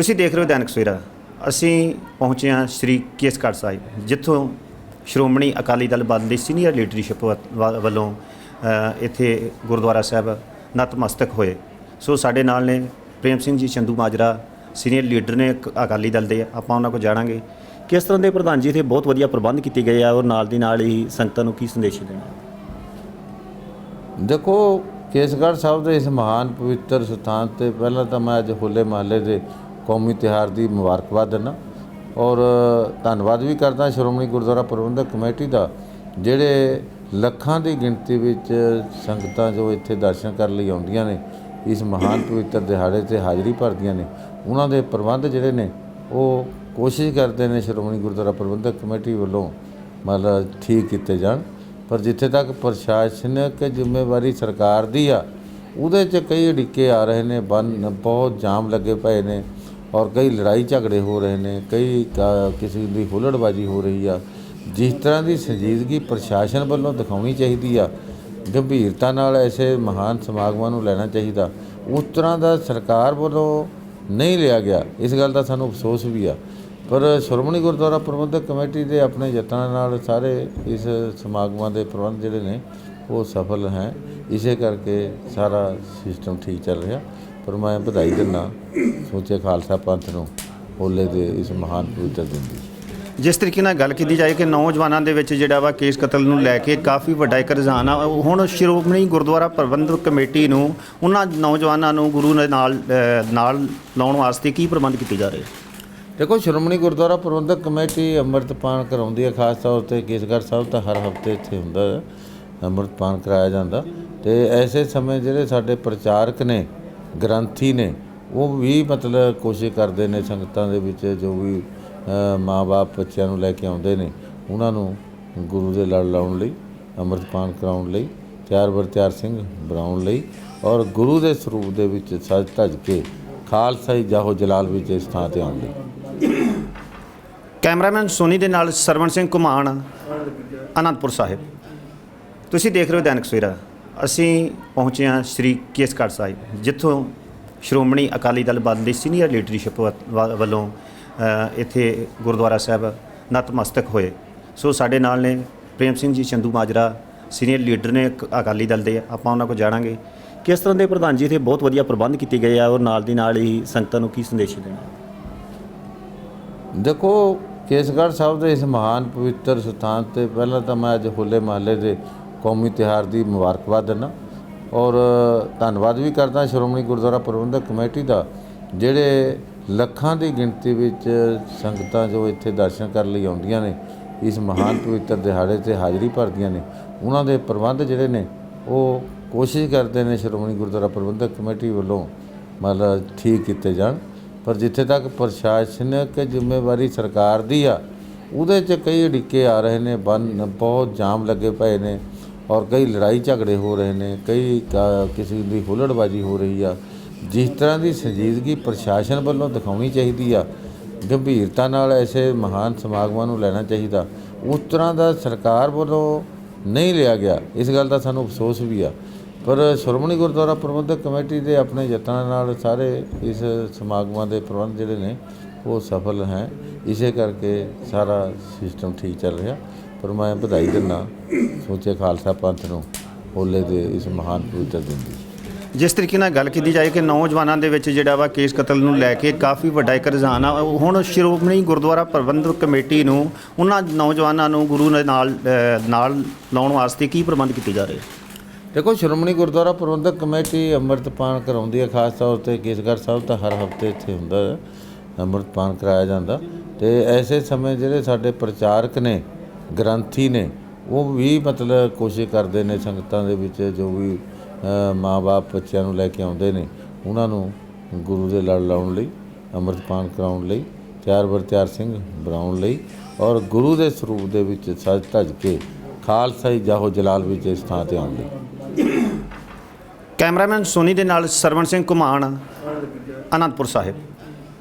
ਤੁਸੀਂ ਦੇਖ ਰਹੇ ਹੋ ਦੈਨਿਕ ਸਵੇਰਾ। ਅਸੀਂ ਪਹੁੰਚੇ ਹਾਂ ਸ੍ਰੀ ਕੇਸਗੜ੍ਹ ਸਾਹਿਬ, ਜਿੱਥੋਂ ਸ਼੍ਰੋਮਣੀ ਅਕਾਲੀ ਦਲ ਬਾਦਲ ਦੀ ਸੀਨੀਅਰ ਲੀਡਰਸ਼ਿਪ ਵ- ਵੱਲੋਂ ਇੱਥੇ ਗੁਰਦੁਆਰਾ ਸਾਹਿਬ ਨਤਮਸਤਕ ਹੋਏ। ਸੋ ਸਾਡੇ ਨਾਲ ਨੇ ਪ੍ਰੇਮ ਸਿੰਘ ਜੀ, ਚੰਦੂ ਮਾਜਰਾ, ਸੀਨੀਅਰ ਲੀਡਰ ਨੇ ਇੱਕ ਅਕਾਲੀ ਦਲ ਦੇ, ਆਪਾਂ ਉਹਨਾਂ ਕੋਲ ਜਾਣਾਂਗੇ। ਕਿਸ ਤਰ੍ਹਾਂ ਦੇ ਪ੍ਰਧਾਨ ਜੀ, ਇੱਥੇ ਬਹੁਤ ਵਧੀਆ ਪ੍ਰਬੰਧ ਕੀਤੇ ਗਏ ਆ ਔਰ ਨਾਲ ਦੀ ਨਾਲ ਹੀ ਸੰਗਤਾਂ ਨੂੰ ਕੀ ਸੰਦੇਸ਼ ਦੇਣਾ? ਦੇਖੋ, ਕੇਸਗੜ੍ਹ ਸਾਹਿਬ ਦੇ ਇਸ ਮਹਾਨ ਪਵਿੱਤਰ ਸਥਾਨ ਤੇ ਪਹਿਲਾਂ ਤਾਂ ਮੈਂ ਅੱਜ ਹੋਲੇ ਮਹੱਲੇ ਦੇ ਕੌਮੀ ਤਿਉਹਾਰ ਦੀ ਮੁਬਾਰਕਬਾਦ ਦਿੰਦਾ। ਔਰ ਧੰਨਵਾਦ ਵੀ ਕਰਦਾ ਸ਼੍ਰੋਮਣੀ ਗੁਰਦੁਆਰਾ ਪ੍ਰਬੰਧਕ ਕਮੇਟੀ ਦਾ, ਜਿਹੜੇ ਲੱਖਾਂ ਦੀ ਗਿਣਤੀ ਵਿੱਚ ਸੰਗਤਾਂ ਜੋ ਇੱਥੇ ਦਰਸ਼ਨ ਕਰਨ ਲਈ ਆਉਂਦੀਆਂ ਨੇ, ਇਸ ਮਹਾਨ ਪਵਿੱਤਰ ਦਿਹਾੜੇ ਤੇ ਹਾਜ਼ਰੀ ਭਰਦੀਆਂ ਨੇ, ਉਹਨਾਂ ਦੇ ਪ੍ਰਬੰਧ ਜਿਹੜੇ ਨੇ, ਉਹ ਕੋਸ਼ਿਸ਼ ਕਰਦੇ ਨੇ ਸ਼੍ਰੋਮਣੀ ਗੁਰਦੁਆਰਾ ਪ੍ਰਬੰਧਕ ਕਮੇਟੀ ਵੱਲੋਂ ਮਤਲਬ ਠੀਕ ਕੀਤੇ ਜਾਣ। ਪਰ ਜਿੱਥੇ ਤੱਕ ਪ੍ਰਸ਼ਾਸਨਿਕ ਜ਼ਿੰਮੇਵਾਰੀ ਸਰਕਾਰ ਦੀ ਆ, ਉਹਦੇ 'ਚ ਕਈ ਅੜਿੱਕੇ ਆ ਰਹੇ ਨੇ, ਬੰਨ ਬਹੁਤ ਜਾਮ ਲੱਗੇ ਪਏ ਨੇ। ਔਰ ਕਈ ਲੜਾਈ ਝਗੜੇ ਹੋ ਰਹੇ ਨੇ, ਕਈ ਕ- ਕਿਸੇ ਦੀ ਹੁੱਲੜਬਾਜੀ ਹੋ ਰਹੀ ਆ। ਜਿਸ ਤਰ੍ਹਾਂ ਦੀ ਸੰਜੀਦਗੀ ਪ੍ਰਸ਼ਾਸਨ ਵੱਲੋਂ ਦਿਖਾਉਣੀ ਚਾਹੀਦੀ ਆ, ਗੰਭੀਰਤਾ ਨਾਲ ਐਸੇ ਮਹਾਨ ਸਮਾਗਮਾਂ ਨੂੰ ਲੈਣਾ ਚਾਹੀਦਾ। ਉਸ ਤਰ੍ਹਾਂ ਦਾ ਸਰਕਾਰ ਵੱਲੋਂ ਨਹੀਂ ਲਿਆ ਗਿਆ, ਇਸ ਗੱਲ ਦਾ ਸਾਨੂੰ ਅਫਸੋਸ ਵੀ ਆ। ਪਰ ਸ਼੍ਰੋਮਣੀ ਗੁਰਦੁਆਰਾ ਪ੍ਰਬੰਧਕ ਕਮੇਟੀ ਦੇ ਆਪਣੇ ਯਤਨਾਂ ਨਾਲ ਸਾਰੇ ਇਸ ਸਮਾਗਮਾਂ ਦੇ ਪ੍ਰਬੰਧ ਜਿਹੜੇ ਨੇ ਉਹ ਸਫਲ ਹੈ। ਇਸੇ ਕਰਕੇ ਸਾਰਾ ਸਿਸਟਮ ਠੀਕ ਚੱਲ ਰਿਹਾ। ਪਰ ਮੈਂ ਵਧਾਈ ਦਿੰਦਾ ਸੋਚੇ ਖਾਲਸਾ ਪੰਥ ਨੂੰ ਹੋਲੇ ਦੇ ਇਸ ਮਹਾਨ ਪਵਿੱਤਰ ਦਿਨ ਦੀ। ਜਿਸ ਤਰੀਕੇ ਨਾਲ ਗੱਲ ਕੀਤੀ ਜਾਏ ਕਿ ਨੌਜਵਾਨਾਂ ਦੇ ਵਿੱਚ ਜਿਹੜਾ ਵਾ ਕੇਸ ਕਤਲ ਨੂੰ ਲੈ ਕੇ ਕਾਫੀ ਵੱਡਾ ਇੱਕ ਰੁਝਾਨ ਆ ਹੁਣ ਸ਼੍ਰੋਮਣੀ ਗੁਰਦੁਆਰਾ ਪ੍ਰਬੰਧਕ ਕਮੇਟੀ ਨੂੰ ਉਹਨਾਂ ਨੌਜਵਾਨਾਂ ਨੂੰ ਗੁਰੂ ਦੇ ਨਾਲ ਨਾਲ ਲਾਉਣ ਵਾਸਤੇ ਕੀ ਪ੍ਰਬੰਧ ਕੀਤੇ ਜਾ ਰਹੇ? ਦੇਖੋ ਸ਼੍ਰੋਮਣੀ ਗੁਰਦੁਆਰਾ ਪ੍ਰਬੰਧਕ ਕਮੇਟੀ ਅੰਮ੍ਰਿਤਪਾਨ ਕਰਾਉਂਦੀ ਹੈ। ਖਾਸ ਤੌਰ ਤੇ ਕੇਸਗੜ੍ਹ ਸਾਹਿਬ ਤਾਂ ਹਰ ਹਫ਼ਤੇ ਇੱਥੇ ਹੁੰਦਾ ਹੈ। ਅੰਮ੍ਰਿਤਪਾਨ ਕਰਾਇਆ ਜਾਂਦਾ। ਤੇ ਐਸੇ ਸਮੇਂ ਜਿਹੜੇ ਸਾਡੇ ਪ੍ਰਚਾਰਕ ਨੇ, ਗ੍ਰੰਥੀ ਨੇ, ਉਹ ਵੀ ਮਤਲਬ ਕੋਸ਼ਿਸ਼ ਕਰਦੇ ਨੇ ਸੰਗਤਾਂ ਦੇ ਵਿੱਚ ਜੋ ਵੀ ਮਾਪੇ ਬੱਚਿਆਂ ਨੂੰ ਲੈ ਕੇ ਆਉਂਦੇ ਨੇ, ਉਹਨਾਂ ਨੂੰ ਗੁਰੂ ਦੇ ਲੜ ਲਾਉਣ ਲਈ, ਅੰਮ੍ਰਿਤਪਾਨ ਕਰਾਉਣ ਲਈ, ਤਿਆਰ ਬਰ ਤਿਆਰ ਸਿੰਘ ਬਣਾਉਣ ਲਈ ਔਰ ਗੁਰੂ ਦੇ ਸਰੂਪ ਦੇ ਵਿੱਚ ਸਜ ਧਜ ਕੇ ਖਾਲਸਾ ਹੀ ਜਾਹੋ ਜਲਾਲ ਵਿੱਚ ਇਸ ਥਾਂ ਤੇ ਆਉਣ ਲਈ। ਕੈਮਰਾਮੈਨ ਸੋਨੀ ਦੇ ਨਾਲ ਸਰਵਣ ਸਿੰਘ ਘੁਮਾਣ, ਅਨੰਦਪੁਰ ਸਾਹਿਬ। ਤੁਸੀਂ ਦੇਖ ਰਹੇ ਹੋ ਦੈਨਿਕ ਸਵੇਰਾ। ਅਸੀਂ ਪਹੁੰਚੇ ਹਾਂ ਸ੍ਰੀ ਕੇਸਗੜ੍ਹ ਸਾਹਿਬ, ਜਿੱਥੋਂ ਸ਼੍ਰੋਮਣੀ ਅਕਾਲੀ ਦਲ ਬਲ ਦੀ ਸੀਨੀਅਰ ਲੀਡਰਸ਼ਿਪ ਵ- ਵੱਲੋਂ ਇੱਥੇ ਗੁਰਦੁਆਰਾ ਸਾਹਿਬ ਨਤਮਸਤਕ ਹੋਏ। ਸੋ ਸਾਡੇ ਨਾਲ ਨੇ ਪ੍ਰੇਮ ਸਿੰਘ ਜੀ, ਚੰਦੂ ਮਾਜਰਾ, ਸੀਨੀਅਰ ਲੀਡਰ ਨੇ ਇੱਕ ਅਕਾਲੀ ਦਲ ਦੇ, ਆਪਾਂ ਉਹਨਾਂ ਕੋਲ ਜਾਣਾਂਗੇ। ਕਿਸ ਤਰ੍ਹਾਂ ਦੇ ਪ੍ਰਧਾਨ ਜੀ, ਇੱਥੇ ਬਹੁਤ ਵਧੀਆ ਪ੍ਰਬੰਧ ਕੀਤੇ ਗਏ ਆ ਔਰ ਨਾਲ ਦੀ ਨਾਲ ਹੀ ਸੰਗਤਾਂ ਨੂੰ ਕੀ ਸੰਦੇਸ਼ ਦੇਣਾ? ਦੇਖੋ, ਕੇਸਗੜ੍ਹ ਸਾਹਿਬ ਦੇ ਇਸ ਮਹਾਨ ਪਵਿੱਤਰ ਸਥਾਨ ਤੇ ਪਹਿਲਾਂ ਤਾਂ ਮੈਂ ਅੱਜ ਹੋਲੇ ਮਹੱਲੇ ਦੇ ਕੌਮੀ ਤਿਉਹਾਰ ਦੀ ਮੁਬਾਰਕਬਾਦ ਦਿੰਦਾ। ਔਰ ਧੰਨਵਾਦ ਵੀ ਕਰਦਾ ਸ਼੍ਰੋਮਣੀ ਗੁਰਦੁਆਰਾ ਪ੍ਰਬੰਧਕ ਕਮੇਟੀ ਦਾ, ਜਿਹੜੇ ਲੱਖਾਂ ਦੀ ਗਿਣਤੀ ਵਿੱਚ ਸੰਗਤਾਂ ਜੋ ਇੱਥੇ ਦਰਸ਼ਨ ਕਰਨ ਲਈ ਆਉਂਦੀਆਂ ਨੇ, ਇਸ ਮਹਾਨ ਪਵਿੱਤਰ ਦਿਹਾੜੇ ਤੇ ਹਾਜ਼ਰੀ ਭਰਦੀਆਂ ਨੇ, ਉਹਨਾਂ ਦੇ ਪ੍ਰਬੰਧ ਜਿਹੜੇ ਨੇ, ਉਹ ਕੋਸ਼ਿਸ਼ ਕਰਦੇ ਨੇ ਸ਼੍ਰੋਮਣੀ ਗੁਰਦੁਆਰਾ ਪ੍ਰਬੰਧਕ ਕਮੇਟੀ ਵੱਲੋਂ ਮਤਲਬ ਠੀਕ ਕੀਤੇ ਜਾਣ। ਪਰ ਜਿੱਥੇ ਤੱਕ ਪ੍ਰਸ਼ਾਸਨਿਕ ਜ਼ਿੰਮੇਵਾਰੀ ਸਰਕਾਰ ਦੀ ਆ, ਉਹਦੇ 'ਚ ਕਈ ਅੜਿੱਕੇ ਆ ਰਹੇ ਨੇ, ਬੰਨ ਬਹੁਤ ਜਾਮ ਲੱਗੇ ਪਏ ਨੇ। ਔਰ ਕਈ ਲੜਾਈ ਝਗੜੇ ਹੋ ਰਹੇ ਨੇ, ਕਈ ਕ- ਕਿਸੇ ਦੀ ਹੁੱਲੜਬਾਜੀ ਹੋ ਰਹੀ ਆ। ਜਿਸ ਤਰ੍ਹਾਂ ਦੀ ਸੰਜੀਦਗੀ ਪ੍ਰਸ਼ਾਸਨ ਵੱਲੋਂ ਦਿਖਾਉਣੀ ਚਾਹੀਦੀ ਆ, ਗੰਭੀਰਤਾ ਨਾਲ ਐਸੇ ਮਹਾਨ ਸਮਾਗਮਾਂ ਨੂੰ ਲੈਣਾ ਚਾਹੀਦਾ, ਉਸ ਤਰ੍ਹਾਂ ਦਾ ਸਰਕਾਰ ਵੱਲੋਂ ਨਹੀਂ ਲਿਆ ਗਿਆ। ਇਸ ਗੱਲ ਦਾ ਸਾਨੂੰ ਅਫਸੋਸ ਵੀ ਆ। ਪਰ ਸ਼੍ਰੋਮਣੀ ਗੁਰਦੁਆਰਾ ਪ੍ਰਬੰਧਕ ਕਮੇਟੀ ਦੇ ਆਪਣੇ ਯਤਨਾਂ ਨਾਲ ਸਾਰੇ ਇਸ ਸਮਾਗਮਾਂ ਦੇ ਪ੍ਰਬੰਧ ਜਿਹੜੇ ਨੇ, ਉਹ ਸਫਲ ਹੈ। ਇਸੇ ਕਰਕੇ ਸਾਰਾ ਸਿਸਟਮ ਠੀਕ ਚੱਲ ਰਿਹਾ। ਪਰ ਮੈਂ ਵਧਾਈ ਦਿੰਦਾ ਸੋਚੇ ਖਾਲਸਾ ਪੰਥ ਨੂੰ ਹੋਲੇ ਦੇ ਇਸ ਮਹਾਨ ਪਵਿੱਤਰ ਦਿਨ ਦੀ। ਜਿਸ ਤਰੀਕੇ ਨਾਲ ਗੱਲ ਕੀਤੀ ਜਾਏ ਕਿ ਨੌਜਵਾਨਾਂ ਦੇ ਵਿੱਚ ਜਿਹੜਾ ਵਾ ਕੇਸ ਕਤਲ ਨੂੰ ਲੈ ਕੇ ਕਾਫੀ ਵੱਡਾ ਇੱਕ ਰੁਝਾਨ ਆ ਹੁਣ ਸ਼੍ਰੋਮਣੀ ਗੁਰਦੁਆਰਾ ਪ੍ਰਬੰਧਕ ਕਮੇਟੀ ਨੂੰ ਉਹਨਾਂ ਨੌਜਵਾਨਾਂ ਨੂੰ ਗੁਰੂ ਦੇ ਨਾਲ ਨਾਲ ਲਾਉਣ ਵਾਸਤੇ ਕੀ ਪ੍ਰਬੰਧ ਕੀਤੇ ਜਾ ਰਹੇ? ਦੇਖੋ ਸ਼੍ਰੋਮਣੀ ਗੁਰਦੁਆਰਾ ਪ੍ਰਬੰਧਕ ਕਮੇਟੀ ਅੰਮ੍ਰਿਤਪਾਨ ਕਰਾਉਂਦੀ ਹੈ ਖਾਸ ਤੌਰ ਤੇ ਕੇਸਗੜ੍ਹ ਸਾਹਿਬ ਤਾਂ ਹਰ ਹਫ਼ਤੇ ਇੱਥੇ ਹੁੰਦਾ ਅੰਮ੍ਰਿਤਪਾਨ ਕਰਾਇਆ ਜਾਂਦਾ। ਤੇ ਐਸੇ ਸਮੇਂ ਜਿਹੜੇ ਸਾਡੇ ਪ੍ਰਚਾਰਕ ਨੇ ਗ੍ਰੰਥੀ ਨੇ ਉਹ ਵੀ ਮਤਲਬ ਕੋਸ਼ਿਸ਼ ਕਰਦੇ ਨੇ ਸੰਗਤਾਂ ਦੇ ਵਿੱਚ ਜੋ ਵੀ ਮਾਪੇ ਬੱਚਿਆਂ ਨੂੰ ਲੈ ਕੇ ਆਉਂਦੇ ਨੇ ਉਹਨਾਂ ਨੂੰ ਗੁਰੂ ਦੇ ਲੜ ਲਾਉਣ ਲਈ ਅੰਮ੍ਰਿਤਪਾਨ ਕਰਾਉਣ ਲਈ ਤਿਆਰ ਬਰ ਤਿਆਰ ਸਿੰਘ ਬਣਾਉਣ ਲਈ ਔਰ ਗੁਰੂ ਦੇ ਸਰੂਪ ਦੇ ਵਿੱਚ ਸਜ ਧਜ ਕੇ ਖਾਲਸਾਈ ਜਾਹੋ ਜਲਾਲ ਵਿੱਚ ਇਸ ਥਾਂ ਤੇ ਆਉਣ ਲਈ ਕੈਮਰਾਮੈਨ ਸੋਨੀ ਦੇ ਨਾਲ ਸਰਵਣ ਸਿੰਘ ਘੁਮਾਣ ਅਨੰਦਪੁਰ ਸਾਹਿਬ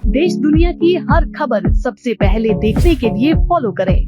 देश दुनिया की हर खबर सबसे पहले देखने के लिए फॉलो करें